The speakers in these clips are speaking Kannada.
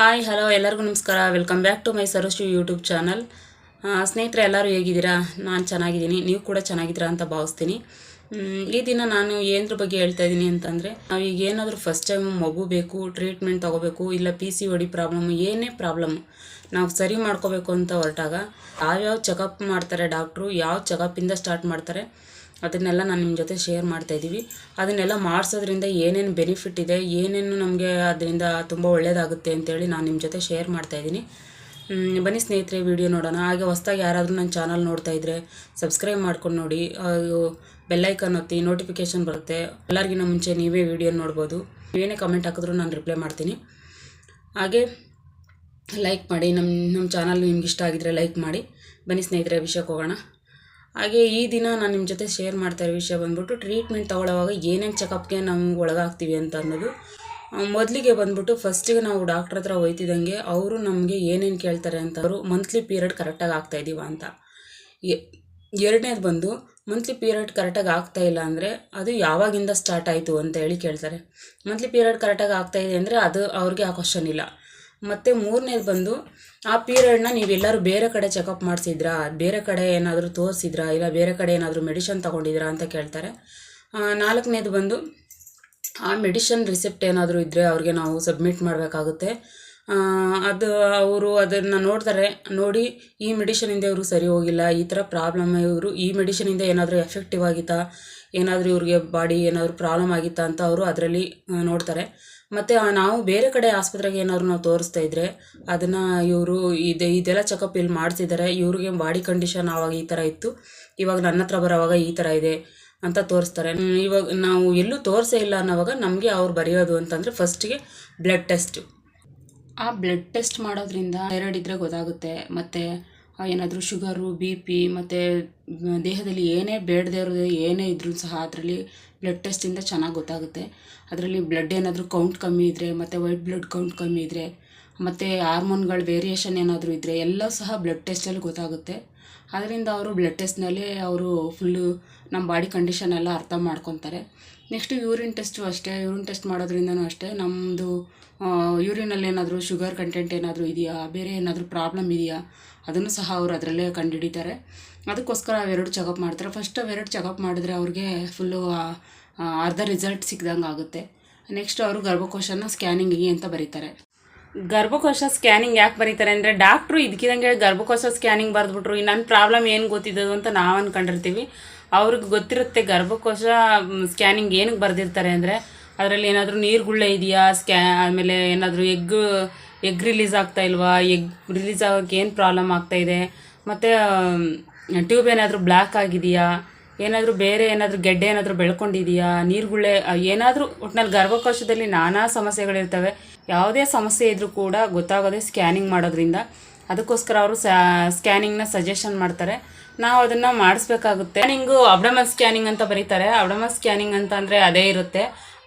ಹಾಯ್ ಹಲೋ ಎಲ್ಲರಿಗೂ ನಮಸ್ಕಾರ. Welcome back to my Saroshri YouTube channel ಸ್ನೇಹಿತರೆ, ಎಲ್ಲರೂ ಹೇಗಿದ್ದೀರಾ? ನಾನು ಚೆನ್ನಾಗಿದ್ದೀನಿ. ನೀವು ಕೂಡ ಚೆನ್ನಾಗಿದ್ದೀರಾ ಅಂತ ಭಾವಿಸ್ತೀನಿ. ಈ ದಿನ ನಾನು ಏನ್ರ ಬಗ್ಗೆ ಹೇಳ್ತಾ ಇದ್ದೀನಿ ಅಂತಂದರೆ, ನಾವು ಈಗ ಏನಾದರೂ ಫಸ್ಟ್ ಟೈಮ್ ಮಗು ಬೇಕು ಟ್ರೀಟ್ಮೆಂಟ್ ತೊಗೋಬೇಕು, ಇಲ್ಲ P C O D problem ಏನೇ ಪ್ರಾಬ್ಲಮ್ ನಾವು ಸರಿ ಮಾಡ್ಕೋಬೇಕು ಅಂತ ಹೊರಟಾಗ, ಯಾವ್ಯಾವ ಚೆಕಪ್ ಮಾಡ್ತಾರೆ ಡಾಕ್ಟ್ರು ಯಾವ ಚೆಕಪ್ಪಿಂದ ಸ್ಟಾರ್ಟ್ ಮಾಡ್ತಾರೆ ಅದನ್ನೆಲ್ಲ ನಾನು ನಿಮ್ಮ ಜೊತೆ ಶೇರ್ ಮಾಡ್ತಾ ಇದ್ದೀವಿ ಅದನ್ನೆಲ್ಲ ಮಾಡಿಸೋದ್ರಿಂದ ಏನೇನು ಬೆನಿಫಿಟ್ ಇದೆ, ಏನೇನು ನಮಗೆ ಅದರಿಂದ ತುಂಬ ಒಳ್ಳೆಯದಾಗುತ್ತೆ ಅಂತೇಳಿ ನಾನು ನಿಮ್ಮ ಜೊತೆ ಶೇರ್ ಮಾಡ್ತಾ ಇದ್ದೀನಿ ಬನ್ನಿ ಸ್ನೇಹಿತರೆ ವಿಡಿಯೋ ನೋಡೋಣ. ಹಾಗೆ ಹೊಸ್ದಾಗಿ ಯಾರಾದರೂ ನನ್ನ ಚಾನಲ್ ನೋಡ್ತಾ ಇದ್ದರೆ ಸಬ್ಸ್ಕ್ರೈಬ್ ಮಾಡ್ಕೊಂಡು ನೋಡಿ. ಬೆಲ್ಲೈಕನ್ ಒತ್ತಿ ನೋಟಿಫಿಕೇಷನ್ ಬರುತ್ತೆ. ಎಲ್ಲರಿಗಿಂತ ಮುಂಚೆ ನೀವೇ ವಿಡಿಯೋ ನೋಡ್ಬೋದು. ನೀವೇನೇ ಕಮೆಂಟ್ ಹಾಕಿದ್ರು ನಾನು ರಿಪ್ಲೈ ಮಾಡ್ತೀನಿ. ಹಾಗೆ ಲೈಕ್ ಮಾಡಿ ನಮ್ಮ ನಮ್ಮ ಚಾನಲ್ ನಿಮ್ಗೆ ಇಷ್ಟ ಆಗಿದ್ರೆ ಲೈಕ್ ಮಾಡಿ. ಬನ್ನಿ ಸ್ನೇಹಿತರೆ ವಿಷಯಕ್ಕೆ ಹೋಗೋಣ. ಹಾಗೆ ಈ ದಿನ ನಾನು ನಿಮ್ಮ ಜೊತೆ ಶೇರ್ ಮಾಡ್ತಾ ಇರೋ ವಿಷಯ ಬಂದ್ಬಿಟ್ಟು ಟ್ರೀಟ್ಮೆಂಟ್ ತೊಗೊಳ್ಳೋವಾಗ ಏನೇನು ಚೆಕಪ್ಗೆ ನಾವು ಒಳಗಾಗ್ತೀವಿ ಅಂತ ಅನ್ನೋದು. ಮೊದಲಿಗೆ ಬಂದ್ಬಿಟ್ಟು ಫಸ್ಟಿಗೆ ನಾವು ಡಾಕ್ಟ್ರ್ ಹತ್ರ ಹೋಯ್ತಿದ್ದಂಗೆ ಅವರು ನಮಗೆ ಏನೇನು ಕೇಳ್ತಾರೆ ಅಂತ ಅವರು ಮಂತ್ಲಿ ಪೀರಿಯಡ್ ಕರೆಕ್ಟಾಗಿ ಆಗ್ತಾ ಇದ್ದೀವ ಅಂತ. ಎರಡನೇದು ಬಂದು ಮಂತ್ಲಿ ಪೀರಿಯಡ್ ಕರೆಕ್ಟಾಗಿ ಆಗ್ತಾ ಇಲ್ಲ ಅಂದರೆ ಅದು ಯಾವಾಗಿಂದ ಸ್ಟಾರ್ಟ್ ಆಯಿತು ಅಂತ ಹೇಳಿ ಕೇಳ್ತಾರೆ. ಮಂತ್ಲಿ ಪೀರಿಯಡ್ ಕರೆಕ್ಟಾಗಿ ಆಗ್ತಾ ಇದೆ ಅಂದರೆ ಅದು ಅವ್ರಿಗೆ ಆ ಕ್ವಶನ್ ಇಲ್ಲ. ಮತ್ತು ಮೂರನೇದು ಬಂದು, ಆ ಪೀರಿಯಡ್ನ ನೀವೆಲ್ಲರೂ ಬೇರೆ ಕಡೆ ಚೆಕಪ್ ಮಾಡಿಸಿದ್ರಾ? ಬೇರೆ ಕಡೆ ಏನಾದರೂ ತೋರಿಸಿದ್ರಾ? ಇಲ್ಲ ಬೇರೆ ಕಡೆ ಏನಾದರೂ ಮೆಡಿಷನ್ ತೊಗೊಂಡಿದ್ರಾ ಅಂತ ಕೇಳ್ತಾರೆ. ನಾಲ್ಕನೇದು ಬಂದು, ಆ ಮೆಡಿಷನ್ ರಿಸೆಪ್ಟ್ ಏನಾದರೂ ಇದ್ದರೆ ಅವ್ರಿಗೆ ನಾವು ಸಬ್ಮಿಟ್ ಮಾಡಬೇಕಾಗುತ್ತೆ. ಅದು ಅವರು ಅದನ್ನು ನೋಡ್ತಾರೆ. ನೋಡಿ, ಈ ಮೆಡಿಷನಿಂದ ಇವರು ಸರಿ ಹೋಗಿಲ್ಲ, ಈ ಥರ ಪ್ರಾಬ್ಲಮ್ ಇವರು, ಈ ಮೆಡಿಷನಿಂದ ಏನಾದರೂ ಎಫೆಕ್ಟಿವ್ ಆಗಿತ್ತಾ? ಏನಾದರೂ ಇವ್ರಿಗೆ ಬಾಡಿ ಏನಾದರೂ ಪ್ರಾಬ್ಲಮ್ ಆಗಿತ್ತಾ ಅಂತ ಅವರು ಅದರಲ್ಲಿ ನೋಡ್ತಾರೆ. ಮತ್ತು ನಾವು ಬೇರೆ ಕಡೆ ಆಸ್ಪತ್ರೆಗೆ ಏನಾದ್ರು ನಾವು ತೋರಿಸ್ತಾ ಇದ್ದರೆ ಅದನ್ನು ಇವರು ಇದೆ ಇದೆಲ್ಲ ಚೆಕಪ್ ಇಲ್ಲಿ ಮಾಡಿಸಿದ್ದಾರೆ ಇವ್ರಿಗೆ ಬಾಡಿ ಕಂಡೀಷನ್ ಆವಾಗ ಈ ಥರ ಇತ್ತು. ಇವಾಗ ನನ್ನ ಹತ್ರ ಬರೋವಾಗ ಈ ಥರ ಇದೆ ಅಂತ ತೋರಿಸ್ತಾರೆ. ಇವಾಗ ನಾವು ಎಲ್ಲೂ ತೋರಿಸೇ ಇಲ್ಲ ಅನ್ನೋವಾಗ ನಮಗೆ ಅವ್ರು ಬರೆಯೋದು ಅಂತಂದರೆ ಫಸ್ಟಿಗೆ ಬ್ಲಡ್ ಟೆಸ್ಟು ಆ ಬ್ಲಡ್ ಟೆಸ್ಟ್ ಮಾಡೋದ್ರಿಂದ ಥೈರಾಯ್ಡ್ ಇದ್ದರೆ ಗೊತ್ತಾಗುತ್ತೆ, ಮತ್ತು ಏನಾದರೂ ಶುಗರು, ಬಿ ಪಿ ಮತ್ತು ದೇಹದಲ್ಲಿ ಏನೇ ಬೇಡದೇ ಇರೋದು ಏನೇ ಇದ್ರೂ ಸಹ ಅದರಲ್ಲಿ ಬ್ಲಡ್ ಟೆಸ್ಟಿಂದ ಚೆನ್ನಾಗಿ ಗೊತ್ತಾಗುತ್ತೆ. ಅದರಲ್ಲಿ ಬ್ಲಡ್ ಏನಾದರೂ ಕೌಂಟ್ ಕಮ್ಮಿ ಇದ್ದರೆ ಮತ್ತು ವೈಟ್ ಬ್ಲಡ್ ಕೌಂಟ್ ಕಮ್ಮಿ ಇದ್ದರೆ ಮತ್ತು ಹಾರ್ಮೋನ್ಗಳ ವೇರಿಯೇಷನ್ ಏನಾದರೂ ಇದ್ದರೆ ಎಲ್ಲ ಸಹ ಬ್ಲಡ್ ಟೆಸ್ಟಲ್ಲಿ ಗೊತ್ತಾಗುತ್ತೆ. ಅದರಿಂದ ಅವರು ಬ್ಲಡ್ ಟೆಸ್ಟ್ನಲ್ಲಿ ಅವರು ಫುಲ್ಲು ನಮ್ಮ ಬಾಡಿ ಕಂಡೀಷನ್ ಎಲ್ಲ ಅರ್ಥ ಮಾಡ್ಕೊತಾರೆ. ನೆಕ್ಸ್ಟು ಯೂರಿನ್ ಟೆಸ್ಟು ಅಷ್ಟೇ, ಯೂರಿನ್ ಟೆಸ್ಟ್ ಮಾಡೋದ್ರಿಂದನೂ ಅಷ್ಟೇ. ನಮ್ಮದು ಯೂರಿನಲ್ಲಿ ಏನಾದರೂ ಶುಗರ್ ಕಂಟೆಂಟ್ ಏನಾದರೂ ಇದೆಯಾ? ಬೇರೆ ಏನಾದರೂ ಪ್ರಾಬ್ಲಮ್ ಇದೆಯಾ? ಅದನ್ನು ಸಹ ಅವರು ಅದರಲ್ಲೇ ಕಂಡುಹಿಡಿತಾರೆ. ಅದಕ್ಕೋಸ್ಕರ ಅವೆರಡು ಚೆಕಪ್ ಮಾಡ್ತಾರೆ. ಫಸ್ಟ್ ಅವೆರಡು ಚೆಕಪ್ ಮಾಡಿದ್ರೆ ಅವ್ರಿಗೆ ಫುಲ್ಲು ಅರ್ಧ ರಿಸಲ್ಟ್ ಸಿಕ್ದಂಗೆ ಆಗುತ್ತೆ. ನೆಕ್ಸ್ಟ್ ಅವರು ಗರ್ಭಕೋಶನ ಸ್ಕ್ಯಾನಿಂಗಿಗೆ ಅಂತ ಬರೀತಾರೆ. ಗರ್ಭಕೋಶ ಸ್ಕ್ಯಾನಿಂಗ್ ಯಾಕೆ ಬರೀತಾರೆ ಅಂದರೆ ಡಾಕ್ಟ್ರು ಇದಕ್ಕಿದಂಗೆ ಗರ್ಭಕೋಶ ಸ್ಕ್ಯಾನಿಂಗ್ ಬರೆದ್ಬಿಟ್ರು ಇನ್ನೊಂದು ಪ್ರಾಬ್ಲಮ್ ಏನು ಗೊತ್ತಿದ್ದದು ಅಂತ ನಾವು ಅಂದ್ಕೊಂಡಿರ್ತೀವಿ ಅವ್ರಿಗೆ ಗೊತ್ತಿರುತ್ತೆ ಗರ್ಭಕೋಶ ಸ್ಕ್ಯಾನಿಂಗ್ ಏನಕ್ಕೆ ಬರೆದಿರ್ತಾರೆ ಅಂದರೆ ಅದರಲ್ಲಿ ಏನಾದರೂ ನೀರುಗುಳ್ಳೆ ಇದೆಯಾ? ಸ್ಕ್ಯಾ ಆಮೇಲೆ ಏನಾದರೂ ಎಗ್ ಎಗ್ ರಿಲೀಸ್ ಆಗ್ತಾ ಇಲ್ವಾ? ಎಗ್ ರಿಲೀಸ್ ಆಗೋಕ್ಕೆ ಏನು ಪ್ರಾಬ್ಲಮ್ ಆಗ್ತಾ ಇದೆ? ಮತ್ತು ಟ್ಯೂಬ್ ಏನಾದರೂ ಬ್ಲ್ಯಾಕ್ ಆಗಿದೆಯಾ? ಏನಾದರೂ ಬೇರೆ ಏನಾದರೂ ಗೆಡ್ಡೆ ಏನಾದರೂ ಬೆಳ್ಕೊಂಡಿದೆಯಾ? ನೀರುಗುಳ್ಳೆ ಏನಾದರೂ ಒಟ್ನಲ್ಲಿ ಗರ್ಭಕೋಶದಲ್ಲಿ ನಾನಾ ಸಮಸ್ಯೆಗಳಿರ್ತವೆ. ಯಾವುದೇ ಸಮಸ್ಯೆ ಇದ್ದರೂ ಕೂಡ ಗೊತ್ತಾಗೋದೇ ಸ್ಕ್ಯಾನಿಂಗ್ ಮಾಡೋದ್ರಿಂದ. ಅದಕ್ಕೋಸ್ಕರ ಅವರು ಸ್ಕ್ಯಾನಿಂಗ್ನ ಸಜೆಷನ್ ಮಾಡ್ತಾರೆ. ನಾವು ಅದನ್ನು ಮಾಡಿಸ್ಬೇಕಾಗುತ್ತೆ. ಸ್ಕ್ಯಾನಿಂಗು ಅಬ್ಡಮನ್ ಸ್ಕ್ಯಾನಿಂಗ್ ಅಂತ ಬರೀತಾರೆ. ಅಬ್ಡಮನ್ ಸ್ಕ್ಯಾನಿಂಗ್ ಅಂತ ಅಂದರೆ ಅದೇ ಇರುತ್ತೆ.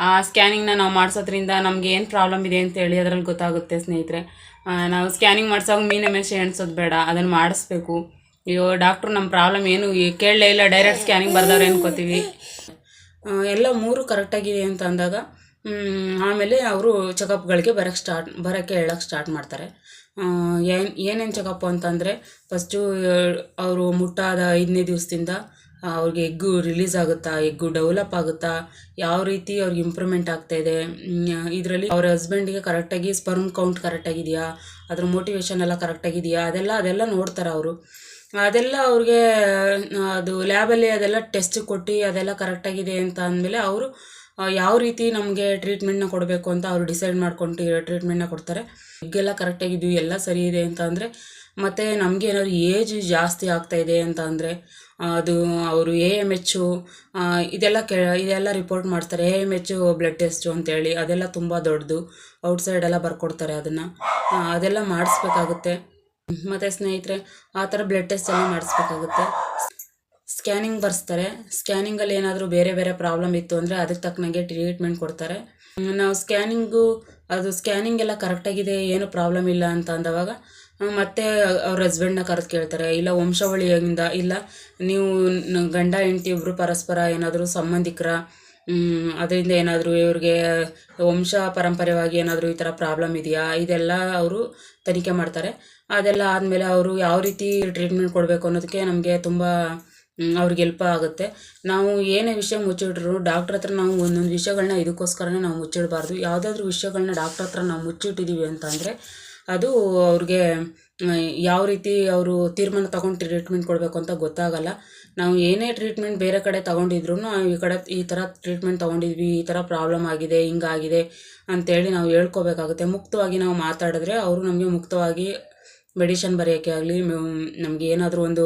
ಆ ಸ್ಕ್ಯಾನಿಂಗ್ನ ನಾವು ಮಾಡಿಸೋದ್ರಿಂದ ನಮ್ಗೆ ಏನು ಪ್ರಾಬ್ಲಮ್ ಇದೆ ಅಂತ ಹೇಳಿ ಅದರಲ್ಲಿ ಗೊತ್ತಾಗುತ್ತೆ ಸ್ನೇಹಿತರೆ. ನಾವು ಸ್ಕ್ಯಾನಿಂಗ್ ಮಾಡ್ಸೋವಾಗ ಮೀನ ಮೇಷೆ ಎಣಿಸೋದು ಬೇಡ. ಅದನ್ನು ಮಾಡಿಸ್ಬೇಕು. ಅಯ್ಯೋ ಡಾಕ್ಟ್ರು ನಮ್ಮ ಪ್ರಾಬ್ಲಮ್ ಏನು? ಕೇಳಲೇ ಇಲ್ಲ ಡೈರೆಕ್ಟ್ ಸ್ಕ್ಯಾನಿಂಗ್ ಬರ್ದವ್ರೆ ಅನ್ಕೋತೀವಿ. ಎಲ್ಲ ಮೂರು ಕರೆಕ್ಟಾಗಿದೆ ಅಂತ ಅಂದಾಗ ಆಮೇಲೆ ಅವರು ಚೆಕಪ್ಗಳಿಗೆ ಬರೋಕ್ಕೆ ಸ್ಟಾರ್ಟ್ ಬರೋಕ್ಕೆ ಹೇಳೋಕ್ಕೆ ಸ್ಟಾರ್ಟ್ ಮಾಡ್ತಾರೆ. ಏನು, ಏನೇನು ಚೆಕಪ್ ಅಂತಂದರೆ ಫಸ್ಟು ಅವರು ಮುಟ್ಟಾದ ಐದನೇ ದಿವಸದಿಂದ ಅವ್ರಿಗೆ ಎಗ್ಗು ರಿಲೀಸ್ ಆಗುತ್ತಾ, ಎಗ್ಗು ಡೆವಲಪ್ ಆಗುತ್ತಾ, ಯಾವ ರೀತಿ ಅವ್ರಿಗೆ ಇಂಪ್ರೂವ್ಮೆಂಟ್ ಆಗ್ತಾ ಇದೆ ಇದರಲ್ಲಿ ಅವ್ರ ಹಸ್ಬೆಂಡಿಗೆ ಕರೆಕ್ಟಾಗಿ ಸ್ಪರ್ಮ್ ಕೌಂಟ್ ಕರೆಕ್ಟಾಗಿದೆಯಾ ಅದ್ರ ಮೋಟಿವೇಶನ್ ಎಲ್ಲ ಕರೆಕ್ಟಾಗಿದೆಯಾ ಅದೆಲ್ಲ ಅದೆಲ್ಲ ನೋಡ್ತಾರೆ ಅವರು. ಅದೆಲ್ಲ ಅವ್ರಿಗೆ ಅದು ಲ್ಯಾಬಲ್ಲಿ ಅದೆಲ್ಲ ಟೆಸ್ಟ್ ಕೊಟ್ಟು ಅದೆಲ್ಲ ಕರೆಕ್ಟಾಗಿದೆ ಅಂತ ಅಂದಮೇಲೆ ಅವರು ಯಾವ ರೀತಿ ನಮಗೆ ಟ್ರೀಟ್ಮೆಂಟ್ನ ಕೊಡಬೇಕು ಅಂತ ಅವರು ಡಿಸೈಡ್ ಮಾಡ್ಕೊಂಡು ಟ್ರೀಟ್ಮೆಂಟ್ನ ಕೊಡ್ತಾರೆ. ಎಲ್ಲ ಕರೆಕ್ಟಾಗಿದ್ವು ಎಲ್ಲ ಸರಿ ಇದೆ ಅಂತ ಅಂದರೆ, ಮತ್ತು ನಮಗೆ ಏನಾದ್ರು ಏಜ್ ಜಾಸ್ತಿ ಆಗ್ತಾ ಇದೆ ಅಂತ ಅಂದರೆ ಅದು ಅವರು ಎ ಎಂ ಎಚ್ಚು ಇದೆಲ್ಲ ಕೆ, ಇದೆಲ್ಲ ರಿಪೋರ್ಟ್ ಮಾಡ್ತಾರೆ. A M H blood test ಅಂತೇಳಿ ಅದೆಲ್ಲ ತುಂಬ ದೊಡ್ಡದು. ಔಟ್ಸೈಡ್ ಎಲ್ಲ ಬರ್ಕೊಡ್ತಾರೆ ಅದನ್ನು. ಅದೆಲ್ಲ ಮಾಡಿಸ್ಬೇಕಾಗುತ್ತೆ. ಮತ್ತು ಸ್ನೇಹಿತರೆ, ಆ ಥರ ಬ್ಲಡ್ ಟೆಸ್ಟ್ ಎಲ್ಲ ಮಾಡಿಸ್ಬೇಕಾಗುತ್ತೆ. ಸ್ಕ್ಯಾನಿಂಗ್ ಬರ್ಸ್ತಾರೆ. ಸ್ಕ್ಯಾನಿಂಗಲ್ಲಿ ಏನಾದರೂ ಬೇರೆ ಬೇರೆ ಪ್ರಾಬ್ಲಮ್ ಇತ್ತು ಅಂದರೆ ಅದಕ್ಕೆ ತಕ್ಕನಾಗೆ ಟ್ರೀಟ್ಮೆಂಟ್ ಕೊಡ್ತಾರೆ. ನಾವು ಸ್ಕ್ಯಾನಿಂಗು, ಅದು ಸ್ಕ್ಯಾನಿಂಗ್ ಎಲ್ಲ ಕರೆಕ್ಟಾಗಿದೆ ಏನು ಪ್ರಾಬ್ಲಮ್ ಇಲ್ಲ ಅಂತ ಅಂದವಾಗ ಮತ್ತೆ ಅವ್ರ ಹಸ್ಬೆಂಡ್ನ ಕರೆದು ಕೇಳ್ತಾರೆ. ಇಲ್ಲ, ವಂಶಾವಳಿಯಿಂದ, ಇಲ್ಲ, ನೀವು ಗಂಡ, ಹೆಂಡತಿ ಇಬ್ಬರು ಪರಸ್ಪರ ಏನಾದರೂ ಸಂಬಂಧಿಕರ ಅದರಿಂದ ಏನಾದರೂ ಇವ್ರಿಗೆ ವಂಶ ಪರಂಪರೆಯಾಗಿ ಏನಾದರೂ ಈ ಥರ ಪ್ರಾಬ್ಲಮ್ ಇದೆಯಾ? ಇದೆಲ್ಲ ಅವರು ತನಿಖೆ ಮಾಡ್ತಾರೆ. ಅದೆಲ್ಲ ಆದಮೇಲೆ ಅವರು ಯಾವ ರೀತಿ ಟ್ರೀಟ್ಮೆಂಟ್ ಕೊಡಬೇಕು ಅನ್ನೋದಕ್ಕೆ ನಮಗೆ ತುಂಬ ಅವ್ರಿಗೆ ಹೆಲ್ಪ್ ಆಗುತ್ತೆ. ನಾವು ಏನೇ ವಿಷಯ ಮುಚ್ಚಿಟ್ರು ಡಾಕ್ಟ್ರ್ ಹತ್ರ ನಾವು ಒಂದೊಂದು ವಿಷಯಗಳನ್ನ ಇದಕ್ಕೋಸ್ಕರನೇ ನಾವು ಮುಚ್ಚಿಡಬಾರ್ದು. ಯಾವುದಾದ್ರೂ ವಿಷಯಗಳನ್ನ ಡಾಕ್ಟ್ರ್ ಹತ್ರ ನಾವು ಮುಚ್ಚಿಟ್ಟಿದ್ದೀವಿ ಅಂತಂದರೆ ಅದು ಅವ್ರಿಗೆ ಯಾವ ರೀತಿ ಅವರು ತೀರ್ಮಾನ ತಗೊಂಡು ಟ್ರೀಟ್ಮೆಂಟ್ ಕೊಡಬೇಕು ಅಂತ ಗೊತ್ತಾಗಲ್ಲ. ನಾವು ಏನೇ ಟ್ರೀಟ್ಮೆಂಟ್ ಬೇರೆ ಕಡೆ ತೊಗೊಂಡಿದ್ರು ಈ ಕಡೆ ಈ ಥರ ಟ್ರೀಟ್ಮೆಂಟ್ ತೊಗೊಂಡಿದ್ವಿ, ಈ ಥರ ಪ್ರಾಬ್ಲಮ್ ಆಗಿದೆ, ಹಿಂಗಾಗಿದೆ ಅಂತೇಳಿ ನಾವು ಹೇಳ್ಕೋಬೇಕಾಗುತ್ತೆ. ಮುಕ್ತವಾಗಿ ನಾವು ಮಾತಾಡಿದ್ರೆ ಅವರು ನಮಗೆ ಮುಕ್ತವಾಗಿ ಮೆಡಿಷನ್ ಬರೆಯೋಕ್ಕೆ ಆಗಲಿ ನಮಗೆ ಏನಾದರೂ ಒಂದು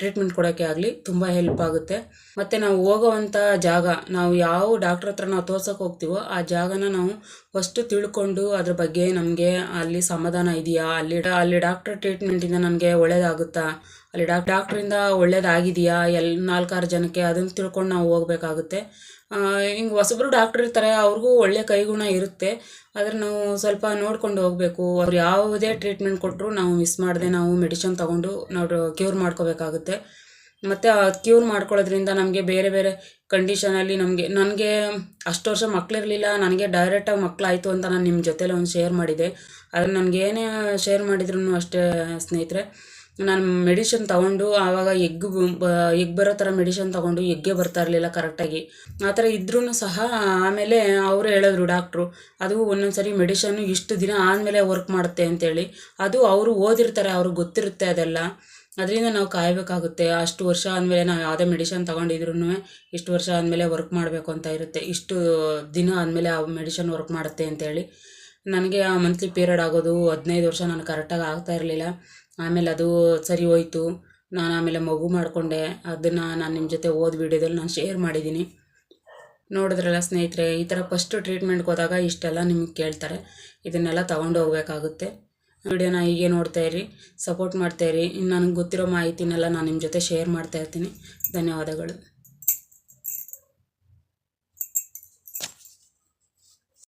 ಟ್ರೀಟ್ಮೆಂಟ್ ಕೊಡೋಕ್ಕೆ ಆಗಲಿ ತುಂಬ ಹೆಲ್ಪ್ ಆಗುತ್ತೆ. ಮತ್ತು ನಾವು ಹೋಗೋವಂಥ ಜಾಗ, ನಾವು ಯಾವ ಡಾಕ್ಟ್ರ್ ಹತ್ರ ನಾವು ತೋರ್ಸೋಕೆ ಹೋಗ್ತೀವೋ ಆ ಜಾಗನ ನಾವು ಫಸ್ಟು ತಿಳ್ಕೊಂಡು ಅದ್ರ ಬಗ್ಗೆ ನಮಗೆ ಅಲ್ಲಿ ಸಮಾಧಾನ ಇದೆಯಾ, ಅಲ್ಲಿ ಅಲ್ಲಿ ಡಾಕ್ಟ್ರ್ ಟ್ರೀಟ್ಮೆಂಟಿಂದ ನನಗೆ ಒಳ್ಳೇದಾಗುತ್ತಾ ಅಲ್ಲಿ ಡಾಕ್ ಡಾಕ್ಟ್ರಿಂದ ಒಳ್ಳೇದಾಗಿದೆಯಾ? ಎಲ್ ನಾಲ್ಕಾರು ಜನಕ್ಕೆ ಅದನ್ನು ತಿಳ್ಕೊಂಡು ನಾವು ಹೋಗ್ಬೇಕಾಗುತ್ತೆ. ಹಿಂಗೆ ಹೊಸಬ್ರು ಡಾಕ್ಟ್ರ್ ಇರ್ತಾರೆ, ಅವ್ರಿಗೂ ಒಳ್ಳೆ ಕೈಗುಣ ಇರುತ್ತೆ. ಆದರೆ ನಾವು ಸ್ವಲ್ಪ ನೋಡ್ಕೊಂಡು ಹೋಗಬೇಕು. ಅವ್ರು ಯಾವುದೇ ಟ್ರೀಟ್ಮೆಂಟ್ ಕೊಟ್ಟರು ನಾವು ಮಿಸ್ ಮಾಡದೆ ನಾವು ಮೆಡಿಷನ್ ತೊಗೊಂಡು ನಾವು ಕ್ಯೂರ್ ಮಾಡ್ಕೋಬೇಕಾಗುತ್ತೆ. ಮತ್ತು ಕ್ಯೂರ್ ಮಾಡ್ಕೊಳ್ಳೋದ್ರಿಂದ ನಮಗೆ ಬೇರೆ ಬೇರೆ ಕಂಡೀಷನಲ್ಲಿ ನಮಗೆ ನನಗೆ ಅಷ್ಟು ವರ್ಷ ಮಕ್ಕಳಿರಲಿಲ್ಲ ನನಗೆ ಡೈರೆಕ್ಟಾಗಿ ಮಕ್ಕಳಾಯಿತು ಅಂತ ನಾನು ನಿಮ್ಮ ಜೊತೆಲಿ ಒಂದು ಶೇರ್ ಮಾಡಿದೆ. ಆದರೆ ನನಗೇನೇ ಶೇರ್ ಮಾಡಿದ್ರು ಅಷ್ಟೇ ಸ್ನೇಹಿತರೆ ನಾನು ಮೆಡಿಷನ್ ತಗೊಂಡು ಆವಾಗ ಎಗ್ ಎಗ್ ಬರೋ ಥರ ಮೆಡಿಷನ್ ತಗೊಂಡು ಎಗ್ಗೆ ಬರ್ತಾ ಇರಲಿಲ್ಲ ಕರೆಕ್ಟಾಗಿ ಆ ಥರ ಇದ್ರೂ ಸಹ ಆಮೇಲೆ ಅವರು ಹೇಳಿದ್ರು ಡಾಕ್ಟ್ರು ಅದು ಒಂದೊಂದು ಸರಿ ಮೆಡಿಷನ್ನು ಇಷ್ಟು ದಿನ ಆದಮೇಲೆ ವರ್ಕ್ ಮಾಡುತ್ತೆ ಅಂತೇಳಿ. ಅದು ಅವರು ಓದಿರ್ತಾರೆ, ಅವ್ರಿಗೆ ಗೊತ್ತಿರುತ್ತೆ ಅದೆಲ್ಲ. ಅದರಿಂದ ನಾವು ಕಾಯಬೇಕಾಗುತ್ತೆ. ಅಷ್ಟು ವರ್ಷ ಆದಮೇಲೆ ನಾವು ಯಾವುದೇ ಮೆಡಿಷನ್ ತೊಗೊಂಡಿದ್ರು ಇಷ್ಟು ವರ್ಷ ಆದಮೇಲೆ ವರ್ಕ್ ಮಾಡಬೇಕು ಅಂತ ಇರುತ್ತೆ. ಇಷ್ಟು ದಿನ ಆದಮೇಲೆ ಆ ಮೆಡಿಷನ್ ವರ್ಕ್ ಮಾಡುತ್ತೆ ಅಂತೇಳಿ. ನನಗೆ ಆ ಮಂತ್ಲಿ ಪೀರಿಯಡ್ ಆಗೋದು ಹದಿನೈದು ವರ್ಷ ನಾನು ಕರೆಕ್ಟಾಗಿ ಆಗ್ತಾ ಇರಲಿಲ್ಲ. ಆಮೇಲೆ ಅದು ಸರಿ ಹೋಯ್ತು. ನಾನು ಆಮೇಲೆ ಮಗು ಮಾಡಿಕೊಂಡೆ. ಅದನ್ನು ನಾನು ನಿಮ್ಮ ಜೊತೆ ಓದ್ ವಿಡಿಯೋದಲ್ಲಿ ನಾನು ಶೇರ್ ಮಾಡಿದ್ದೀನಿ ನೋಡಿದ್ರಲ್ಲ ಸ್ನೇಹಿತರೆ, ಈ ಥರ ಫಸ್ಟ್ ಟ್ರೀಟ್ಮೆಂಟ್ಗೆ ಹೋದಾಗ ಇಷ್ಟೆಲ್ಲ ನಿಮ್ಗೆ ಕೇಳ್ತಾರೆ. ಇದನ್ನೆಲ್ಲ ತೊಗೊಂಡು ಹೋಗ್ಬೇಕಾಗುತ್ತೆ. ವಿಡಿಯೋನ ಹೀಗೆ ನೋಡ್ತಾ ಇರಿ ಸಪೋರ್ಟ್ ಮಾಡ್ತಾ ಇರಿ. ಇನ್ನು ನನಗೆ ಗೊತ್ತಿರೋ ಮಾಹಿತಿನೆಲ್ಲ ನಾನು ನಿಮ್ಮ ಜೊತೆ ಶೇರ್ ಮಾಡ್ತಾ ಇರ್ತೀನಿ. ಧನ್ಯವಾದಗಳು.